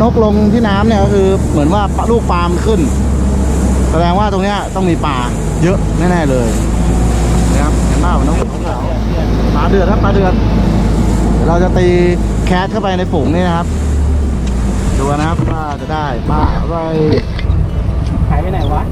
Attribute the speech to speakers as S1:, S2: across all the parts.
S1: นกลงที่น้ำเนี่ยก็คือเหมือนว่าลูกปลามขึ้น แสดงว่าตรงเนี้ยต้องมีปลาเยอะแน่ๆเลยนะครับเห็นเปล่านกขาปลาเดือดครับปลาเดือดเราจะตีแคสเข้าไปในฝูงนี่นะครับดูนะครับว่าจะได้ปลาอะไร
S2: หายไปไหนวะ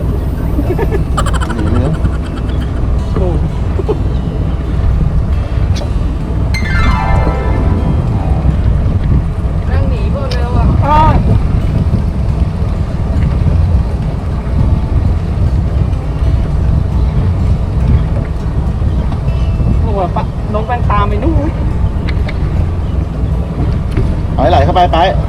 S1: 拜
S2: 拜。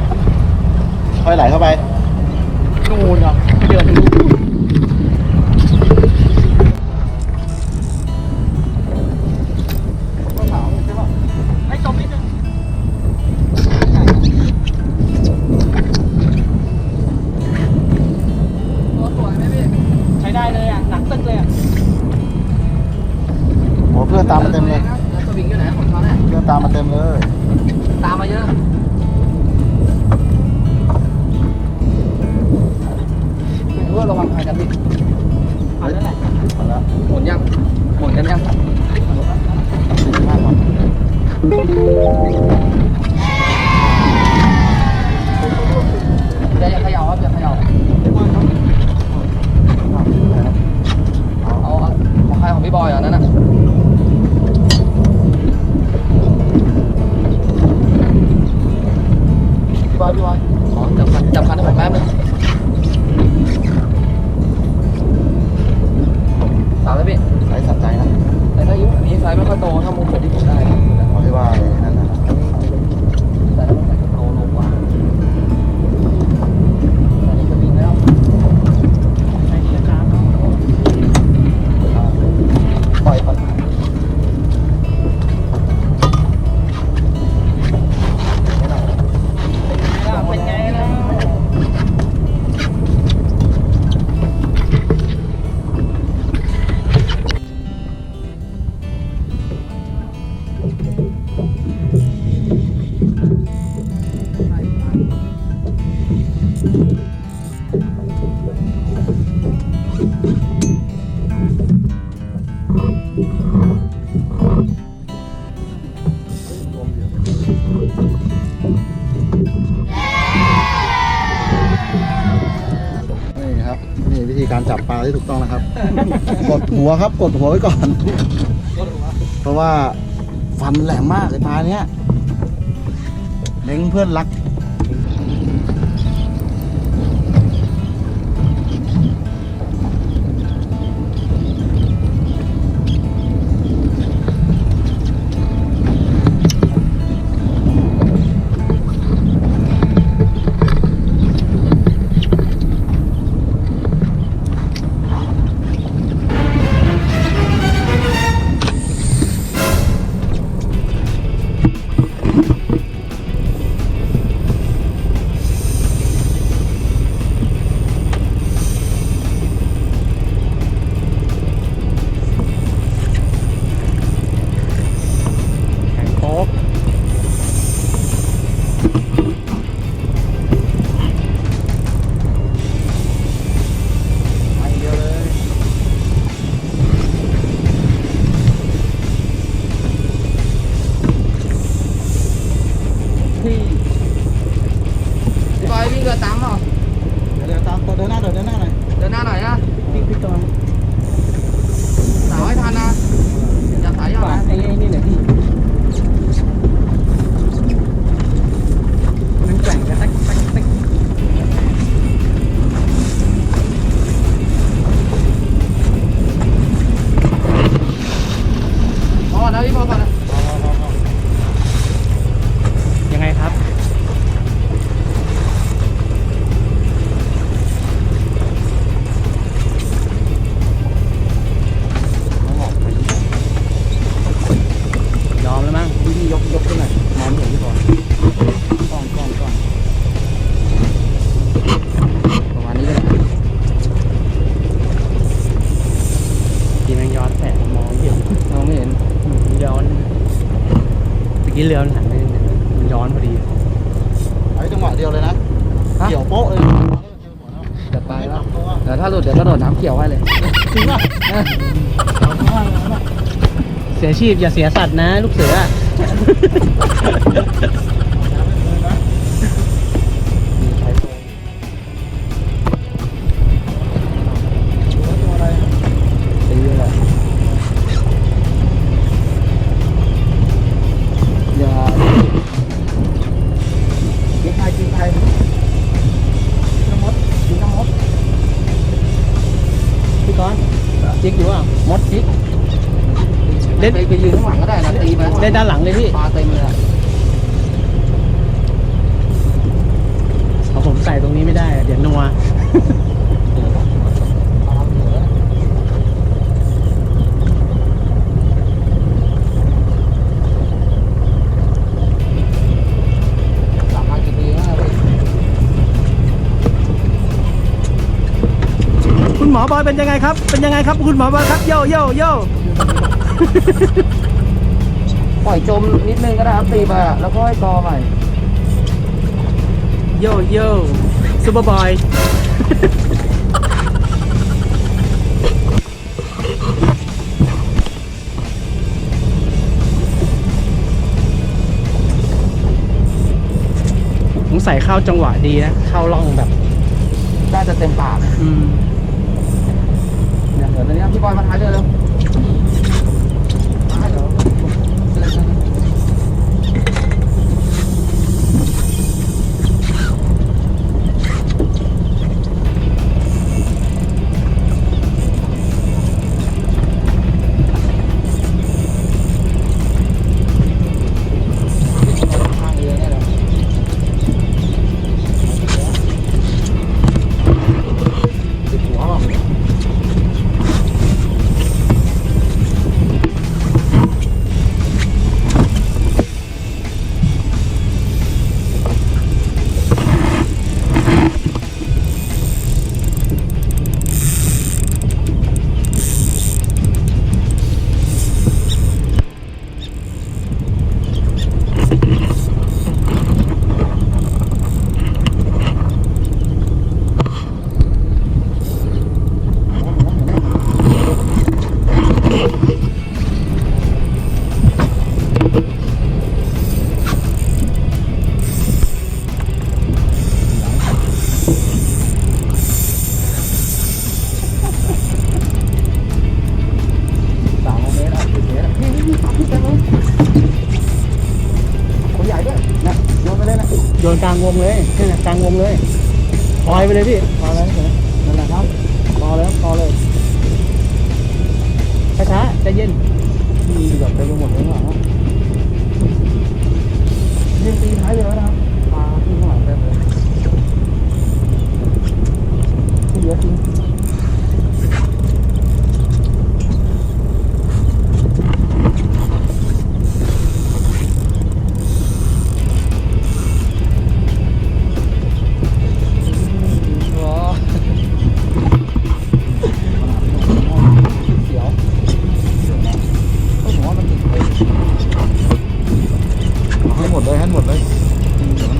S2: Ganyan. Thank you. หัวครับก
S1: ดหัวไว้ก่อน เพราะว่าฟันแหลมมากไอ้ปลา
S2: เนี้
S1: ย
S2: เล้
S3: ง
S1: เพื่อ
S2: น
S3: รั
S1: ก
S3: ชีพอย่าเสียสัตว์นะ ลูกเสือ
S2: ไป
S3: เล่นด้านหลังเลยพี่
S2: ปลาเต็มเลยอะ
S3: เอาผมใส่ตรงนี้ไม่ได้อะเดี๋ยวนัว
S2: สามพันกี่ปีแล้วนะพี่
S3: คุณหมอบอยเป็นยังไงครับ เป็นยังไงครับ คุณหมอบอยครับ โยโยโย
S2: ป ล่อยจมนิดนึงก็ได้ครับตีไปอะแล้วก็ให้กอใหม่
S3: โยโย่ซูเปอร์บอยผมใส่เข้าจังหวะดีนะ เข้าร่องแบบ
S2: น่าจะเต็มปาก
S3: อืม
S2: เนี่ยเดี๋ยวตอนนี้พี่บอยมาท้ายเรือเร็ว
S3: กลางวงเลยนี่นะกลางวงเลยปล่อยไปเลยพี่
S2: พอแล้วนั่นแหละครับพอแล้วพอเลย
S3: ช้าๆใจเย็น
S2: มีแบบเต็มไปหมดเลยข้างหลังอะยืนตีท้ายเรือนะครับปลาที่ข้างหลังเต็มเลยที่เยอะจริง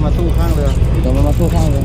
S2: มาตู้
S1: ข้างเรือ
S2: เดี๋ยวมันมาสู้
S1: ข้างเรือ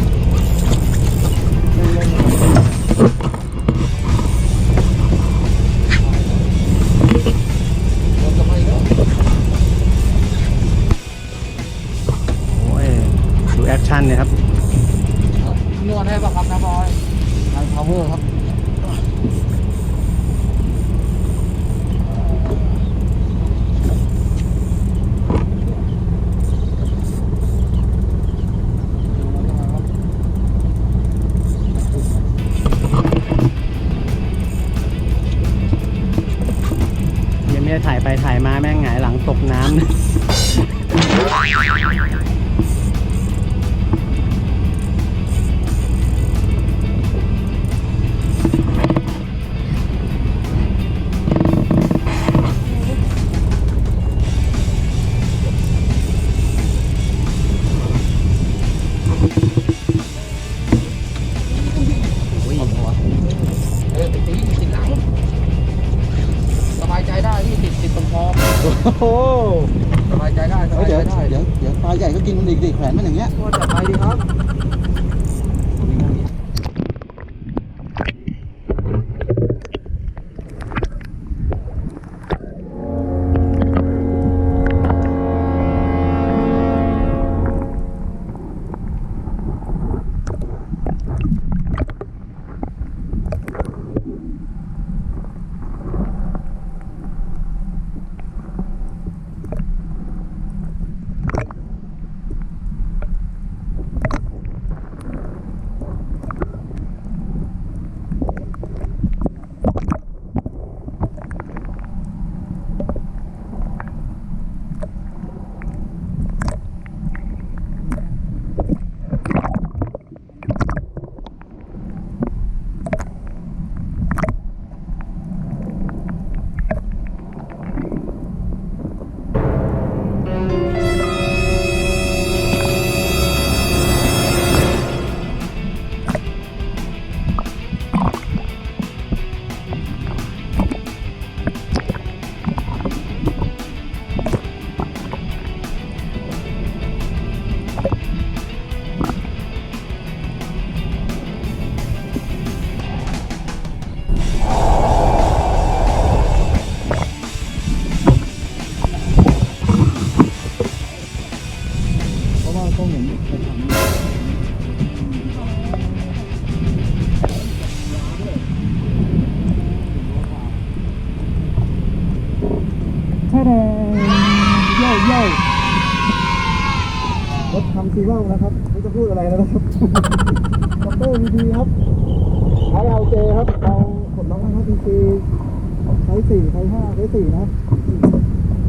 S1: ห้าใช้สี่นะครับ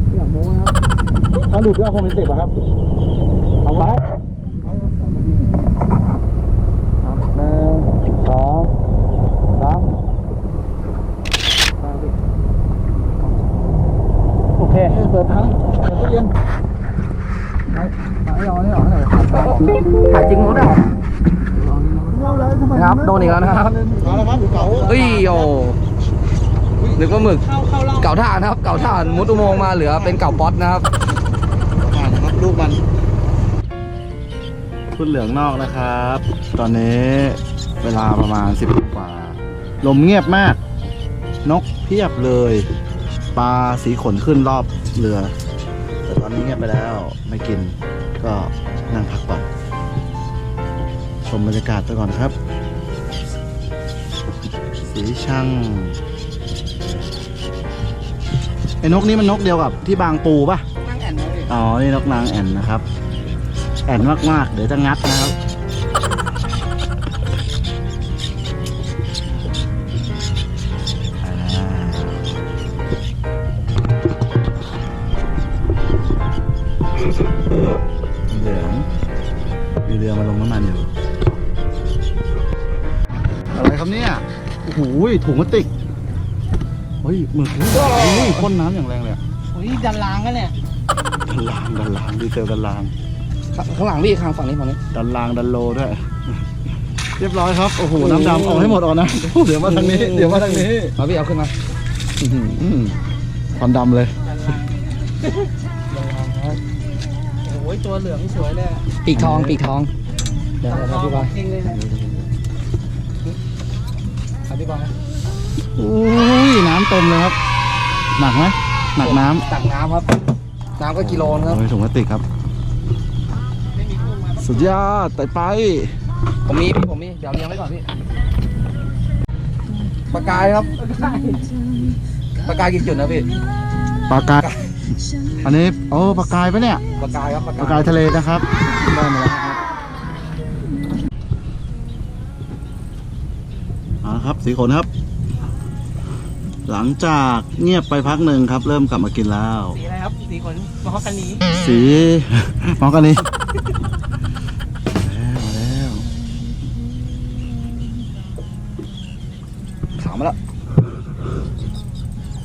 S1: ไม่อยากโม้นะครับถ้าหลุดก็คงเป็นสิบอะครับ เอาไว้หนึ่งสองสามโอเค เปิดทั้งเปิดตู้เย็นไปไปเอาเนี่ยเอาเนี่ยขาดตา
S2: ถ่ายจริงรถอะ
S1: เล่ย
S2: ครับ โดนอีกแล้วนะครับ
S1: เอาละครับเก๋า
S2: เฮ้ยโอ้ นึกว่าหมึกเก่าถ่านนะครับ เก่าถ่านมุดอุโมงค์มาเหลือเป็นเก่าป๊อตนะครับ
S1: ผ่านนะครับลูกมันพุดเหลืองนอกนะครับ ตอนนี้เวลาประมาณสิบกว่า ลมเงียบมาก นกเพียบเลย ปลาสีขนขึ้นรอบเรือ แต่ตอนนี้เงียบไปแล้วไม่กินก็นั่งพักก่อน ชมบรรยากาศไปก่อนครับ สีช่าง ไอ้นกนี้มันนกเดียวกับที่บางปูปะ
S2: นั่งแอนนะพี่
S1: อ๋อ นี่นกนางแอ่นนะครับ แอ่นมากๆ เดี๋ยวจะงัดนะครับอ่าเหลืองมีเรือมาลงน้ำมันอยู่ อะไรครับเนี่ย โอ้โหถุงพลาสติกเฮ้ย หมึกอุ้ยพ่นน้ำอย่างแรงเลยอะ
S3: โอ้ยดันล้างกันเนี่ย
S1: ดันลางดันลางดีเซลดันลาง
S2: ข้างหลังพี่ข้างฝั่งนี้ฝั่งนี้
S1: ดันลางดันโลด้วย เรียบร้อยครับโอ้โหน้ำดำออกให้หมดออกนะเดี๋ยวมาทางนี้เดี๋ยวมาทางนี้
S2: มาพี่เอาขึ้นมา
S1: อื้อหือควันดำเลย
S3: โอ้ยตัวเหลืองสวยเลยอะ
S2: ปีกทองปีกทองเดี๋ยวเดี๋ยวพี่บอย
S3: จริงเลยนะ
S2: เอาพี่บอย
S1: อุ้ยน้ำเต็มเลยครับ หนักไหมหนักน้ำ
S2: ตักน้ำครับ น้ำก็กิโลนะครับ
S1: โอ้ยถุงพลาสติกครับ สุดยอดไต่ไป
S2: ผมมีพี่ผมมีเดี๋ยวเลี้ยงไว้ก่อนพี่ปลากายครับปลากายกี่จุดนะพี่
S1: ปลากายอันนี้โอ้ปลากายปะเนี่ย
S2: ปลากายครับปลา
S1: ปลากายทะเลนะครับได้มาแล้วครับเอาละครับสีขนครับ หลังจากเงียบไปพักหนึ่งครับ เริ่มกลับมากินแล้ว
S3: สีอะไรครับ สีขนมอกันนี้
S1: สี มองกันนี้แล้วมาแล้วขาวมาแล้ว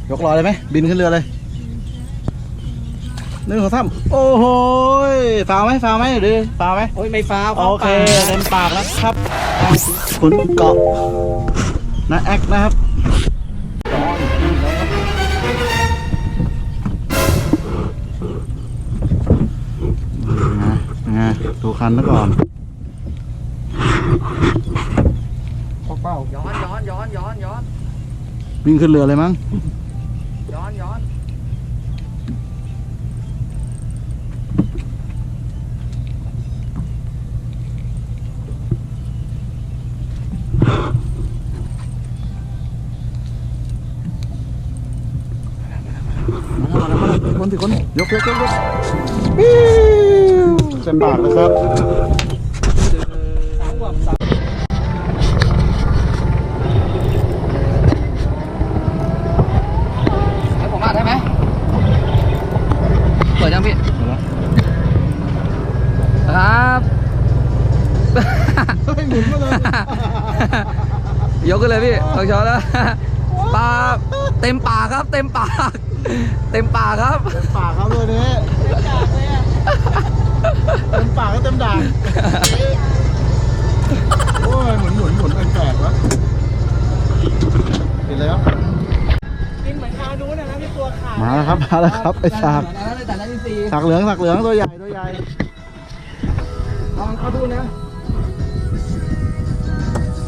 S1: ยกรอเลยไหม บินขึ้นเรือเลยหนึ่งสองสามโอ้โหยฟาวไหมฟาวไหมหรือฟาวไหม
S3: โอ้ยไม่ฟ้า
S1: โอเคเต็มปากแล้วครับคุณเกาะนะแอคนะครับ คันซะก่อน
S2: เป้าย้อนย้อนย้อนย้อนย้อน
S1: วิ่งขึ้นเรือเลยมั้ง
S2: ย้อนย้อน
S1: มาแล้วมาแล้วคนสิคนยกยกยกยกปิ้ว เต็มปากเลยครับ
S2: ให้ผมอ่านได้ไหมเปิดยังพี่ครับ
S1: เฮ้ยหมุนมาเลย
S2: ยกขึ้นเลยพี่ลองช้อนแล้วปลาเต็มปากครับ เต็มปาก เต็มปากครับ
S1: เต็มปากเขาเลยนี่ มาแล้วครับมาแล้วครับไอ้สาก
S2: แต่ละอินทรีย์
S1: สากเหลืองสากเหลืองตัวใหญ่ตัวใหญ่
S2: ลองเข้าดูนะ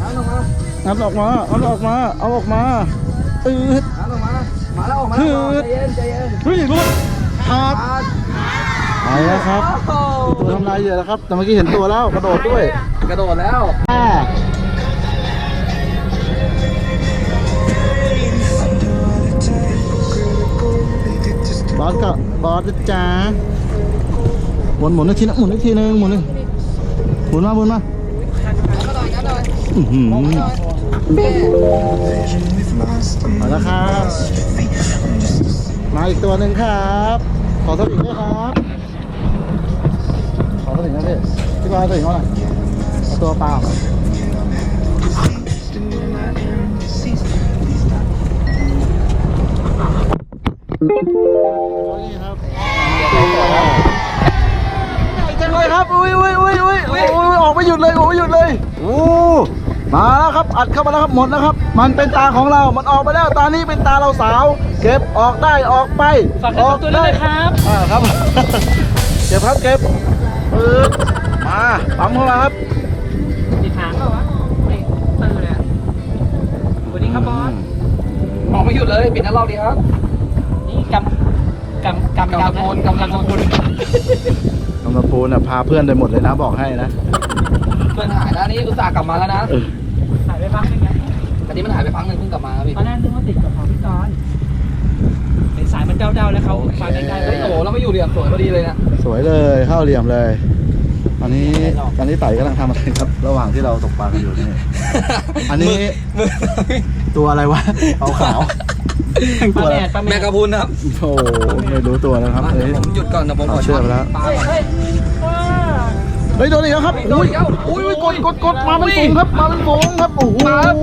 S2: น้ำลงมา
S1: งัดออกมาเอาออกมาเอาออกมาอืด
S2: น้ำลงมามาแล้วออกมาแล้วใจเย็นใจเย็น
S1: เฮ้ยรุดขาด
S2: อ่า
S1: ไปแล้วครับ
S2: โอ้
S1: ตัวทำลายเหยื่อแล้วครับแต่เมื่อกี้เห็นตัวแล้วกระโดดด้วย
S2: กระโดดแล้ว
S1: อสกับอสนะจ้าหมุนหมุนอีกทีนะหมุนอีกทีนึงหมุนอีกหมุนมาหมุนมา
S2: อื้อ
S1: หือ
S2: มา
S1: แล้วครับ มาอีกตัวหนึ่งครับ ขอสลิงด้วยครับ ขอสลิงนะพี่พี่บอลสลิงเขาหน่อยเอาตัวเปล่า จังเลยครับอุ้ยอุ้ยอุ้ยอุ้ยอุ้ยอุ้ยออกไม่หยุดเลยออกไม่หยุดเลย โอ้ มาแล้วครับ อัดเข้ามาแล้วครับ หมดแล้วครับ มันเป็นตาของเรา มันออกไปแล้ว ตานี้เป็นตาเราสาว เก็บออกได้ ออกไป
S3: ฝากเนื้อฝากตัวด้วยนะครับ
S1: อ่าครับ เก็บครับเก็บปึ๊บมาปั๊มเข้ามาครับ
S3: ติดหางเปล่าวะนี่ตื่นเลยอะสวัสดีครับบอส
S2: มองไม่หยุดเลยปิดหน้ารอบดีครับ
S3: นี่กำกำกำ
S2: กำลังพลกำลังพล
S1: กำลังปูนอะพาเพื่อนไปหมดเลยนะบอกให้นะ
S2: เพื่อนหายแล้วนี่อุตส่าห์กลับมาแล้วนะ
S3: หายไปพักนึงนะ
S2: อันนี้มันหายไปพักนึงเพิ่งกลับมาพี่
S3: ตอนแรกนึกว่าติดกับของพี่กรณ์เห็นสายมันเด้าๆแล้วเขามาใกล้ๆ
S2: เฮ้ยโอ้โหเราไม่อยู่เหลี่ยมสวยพอดีเลยนะ
S1: สวยเลยเข้าเหลี่ยมเลยตอนนี้ตอนนี้ไต่กำลังทำอะไรครับ ระหว่างที่เราตกปลากันอยู่นี่อันนี้ตัวอะไรวะขาวขาว
S3: ป
S1: ตั
S3: ลาว
S1: อะไร
S3: แดดปลา
S2: แม
S3: แม
S2: ก
S3: ก
S2: กาพุนครับ
S1: โอ้โหไม่รู้ตัวนะครับ
S2: มา
S1: เฮ้ย
S2: เดี๋ยวผมหยุดก่อนเดี๋ยวผมขอ
S1: เอาเชือกไปแล้ว
S2: ปลา
S3: เฮ้ย
S2: ก่อน
S3: เฮ้ยว้า
S1: เฮ้ยโดนอีกแล้วครับ
S2: โดน
S1: อุ้ย
S2: อีกแล้ว
S1: อุ้ยอุ้ยกดกดกดมาเป็นฝูงครับ มาเป็นฝูงครับ โอ้โห
S2: มาครับ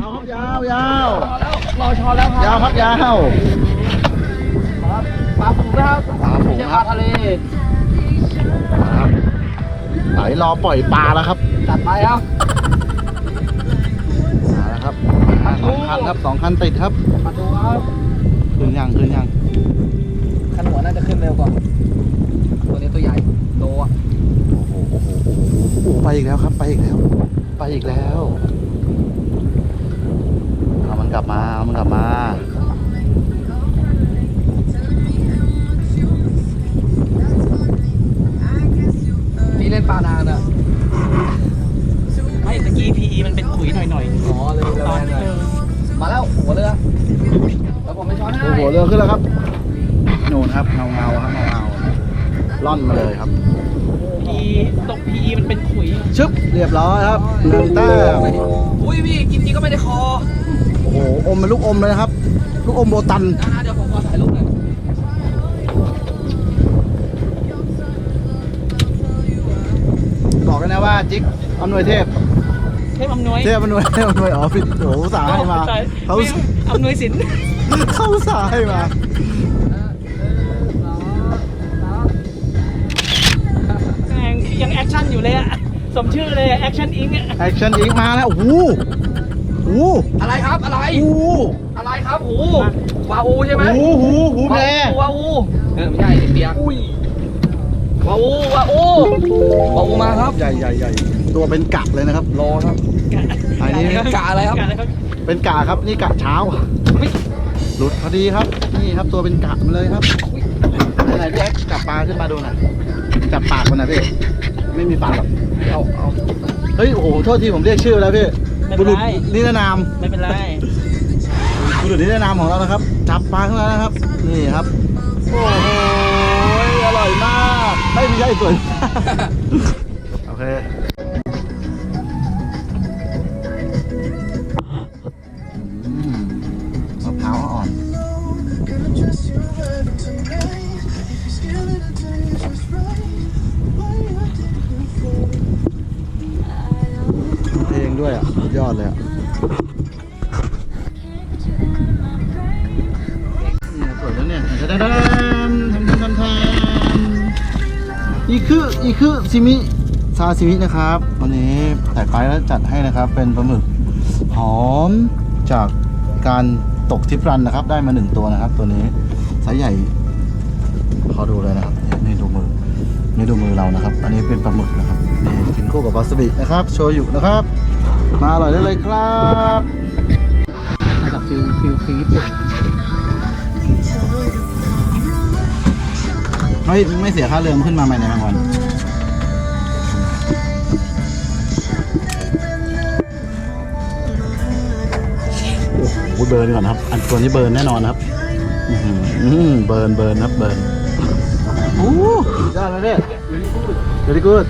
S1: เอาครับยาวยาว
S2: รอชอแล้วครับ
S1: ยาวครับยาว
S2: ครับปลาฝูงนะครับ
S1: ปลาฝูง
S2: ไม่ใช่
S1: ค
S2: ป
S1: รั
S2: ลา
S1: บ
S2: ทะเล
S1: ครับไหลรอปล่อยปลาแล้วครับ
S2: จัดไปครับ
S1: มาแล้วครับมาสอง คันครับสองคันติดครับ
S2: มาดูครับ
S1: ขึ้นยังขึ้นยัง
S2: ขันหัวน่าจะขึ้นเร็วกว่าตัวนี้ตัวใหญ่โตอะ
S1: โอ้โหโอ้โหโอ้โหโอ้โหไปอีกแล้วครับ ไปอีกแล้ว ไปอีกแล้วเอามันกลับมาเอามันกลับมา
S2: พี่เล่นปลานานอะ
S3: ไม่ตะกี้ PE มันเป็นขุยหน่อย
S2: อ๋อเลย
S3: ๆ
S2: เลย มาแล้วหัวเรือแล้วผมไม่ช้อนให้
S1: โอ้โหเรือขึ้นแล้วครับนูนครับเงาเงาๆครับเงาเงาๆล่อนมาเลยครับ
S3: พีตก PE มันเป็นขุย
S1: ชึบเรียบร้อยครับหนึ่งแต้ม
S2: อุ้ยพี่กินจริงก็ไม่ได้คอ
S1: โอ้โหอมเป็นลูกอมเลยนะครับ ลูกอมโบตัน
S2: นะเดี๋ยวผมขอถ่ายรูปหน่อย
S1: บอกกันนะว่าจิ๊กอำนวยเทพ
S3: เทพอำนวย
S1: เทพอำนวยเทพอำนวยอ๋อผิดโอ้โหอุตสาห์ให้มา
S3: ใช่
S1: เขา
S3: ไม่อำนวยสิน
S1: เขาอุตสาห์ให้มา
S3: แม่งยังแอคชั่นอยู่เลยอะสมชื่อเลยแอคชั่นอิงอะ
S1: แอคชั่นอีกมาแล้วโอ้โหโอ้โห
S2: อะไรครับอะไร
S1: โอ้โห
S2: อะไรครับหูวาอูใช่ไหม
S1: โอ้โหหูแพร
S2: วาอูเออไม่ใช่เบียร์อุ้ย วาอูวาอูวาอูมาครับ
S1: ใหญ่ใหญ่ใหญ่ตัวเป็นกะเลยนะครับ
S2: โลครับ
S1: อันนี้
S2: กะอะไรครับ
S3: กะอะไรครับ
S1: เป็นกะครับนี่กะเช้าหลุดพอดีครับ นี่ครับตัวเป็นกะมาเลยครับไหนๆพี่แอ๊กจับปลาขึ้นมาดูหน่อยจับปากมันหนะพี่ไม่มีปากหรอก
S2: เอาเอา
S1: เฮ้ยโอ้โหโทษทีผมเรียกชื่อแล้วพี่
S3: ไม่
S1: บุ
S3: เป็น
S1: รุษ
S3: ไร
S1: นิรนาม
S3: ไม่เป็นไร
S1: บุรุษนิรนามของเรานะครับ จับปลาขึ้นมาแล้วนะครับ นี่ครับโอ้โหอร่อยมากไม่มีใช่ส่วนโอเคอืมมะพร้าวอ่อนเพลงด้วยอะสุดยอดเลยอะเนี่ยสวยแล้วเนี่ยทำทำทำทำทำทำ อีคืออีคือซิมิซาซิมินะครับวันนี้แต่ไปแล้วจัดให้นะครับ เป็นปลาหมึกหอมจากการตกทิปรันนะครับ ได้มาหนึ่งตัวนะครับ ตัวนี้ไซส์ใหญ่ขอดูเลยนะครับนี่ดูมือนี่ดูมือเรานะครับ อันนี้เป็นปลาหมึกนะครับนี่กินคู่กับวาซาบินะครับโชยุนะครับ มาอร่อยได้เลยครับ
S3: มาจากฟิลฟิลฟิล
S1: ไม่ไม่เสียค่าเรือมขึ้นมาใหม่ในบางวันโอ้โหเบิร์นก่อนครับ อันตัวนี้เบิร์นแน่นอนครับอื้อหืออื้อเบิร์นเบิร์นครับเบิร์นโอ้ยอดเลยเนี่ย very good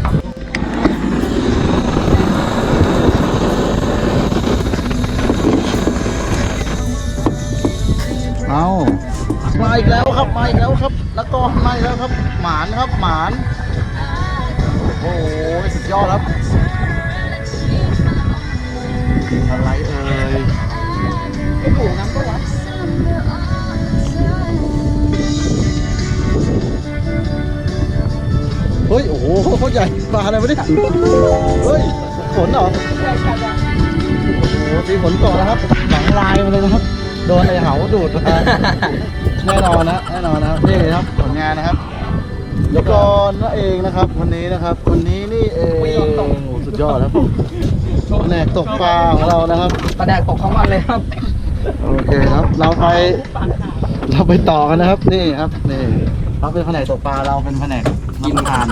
S1: เอามาอีกแล้ว ครับมาอีกแล้วครับแล้วก็มาอีกแล้วครับ หมานครับหมานโอ้โหสุดยอดครับอะไรเอ่ยไอ้หมูน้ำก็วัดเฮ้ยโอ้โหเขาใหญ่ปลาอะไรวะเนี่ยเฮ้ยขนเหรอโอ้โหตีขนเกาะนะครับหลังลายมาเลยนะครับโดนไอ้เหาดูดมา แน่นอนนะแน่นอนนะครับนี่ครับผลงานนะครับยกรนั่นเองนะครับคนนี้นะครับ คนนี้นี่เองโอ้โหสุดยอดครับแผนกตกปลาของเรานะครับ
S2: กระแดกตกทั้งวันเลยครับ
S1: โอเคครับ เราไปเราไปต่อกันนะครับ นี่ครับนี่เขาเป็นแผนกตกปลาเราเป็นแผนกกินทาน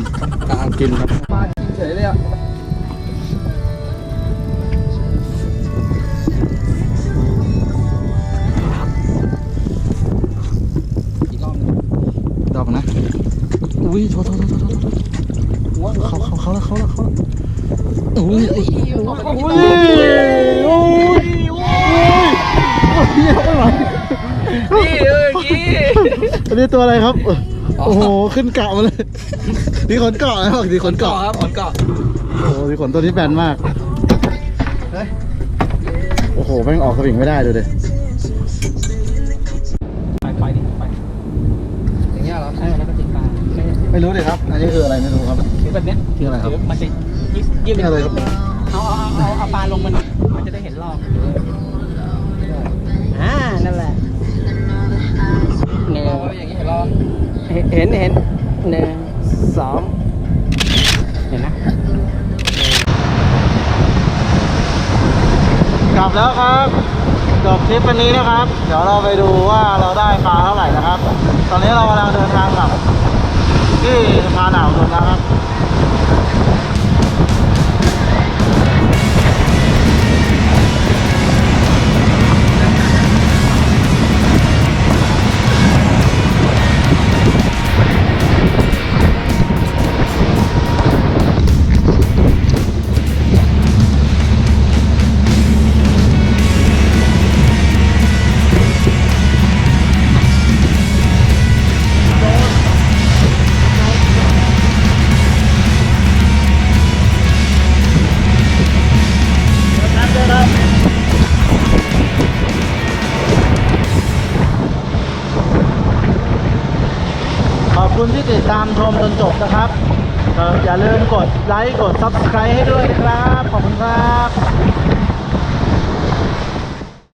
S2: การกินครับมากินเฉยเลยอะ อุ้
S1: ยโทษโทษโทษโทษโทษเขาเขาเขาแล้วเขาแล้วเขาแล้วอุ้ยอุ้ยอุ้ยอุ้ยอุ้ยเยอะไปไหม
S2: นี่เออกี้
S1: อันนี้ตัวอะไรครับ โอ้โห ขึ้นเกาะมาเลยนี่ขนเกาะนะบอกดีขน
S2: เกาะ
S1: เกาะ
S2: ครับขนเกาะ
S1: โอ้โหดีขนตัวนี้แบนมากเฮ้ยโอ้โห แม่งออกสวิงไม่ได้ดูดิ
S3: ไป ไม่
S1: รู้ดิครับ อันนี้คืออะไรไม่รู้ครับ
S3: ถือแบบเนี้ย
S1: คืออะไรครับ
S3: ถืมันจะยืดยืด
S1: นี่อะไรครับ
S3: เอาเอาเอาเอาเอาปลาลงมันมันจะได้เห็นรอบอ่านั่นแหละหนึ่ง
S2: เอาไว้อย่างงี้เห็นรอ
S3: เห็นเห็นเห็นหนึ่งสองเห็นนะ
S1: กลับแล้วครับจบทริปวันนี้นะครับ เดี๋ยวเราไปดูว่าเราได้ปลาเท่าไหร่นะครับ ตอนนี้เรากำลังเดินทางกลับ ที่สะพา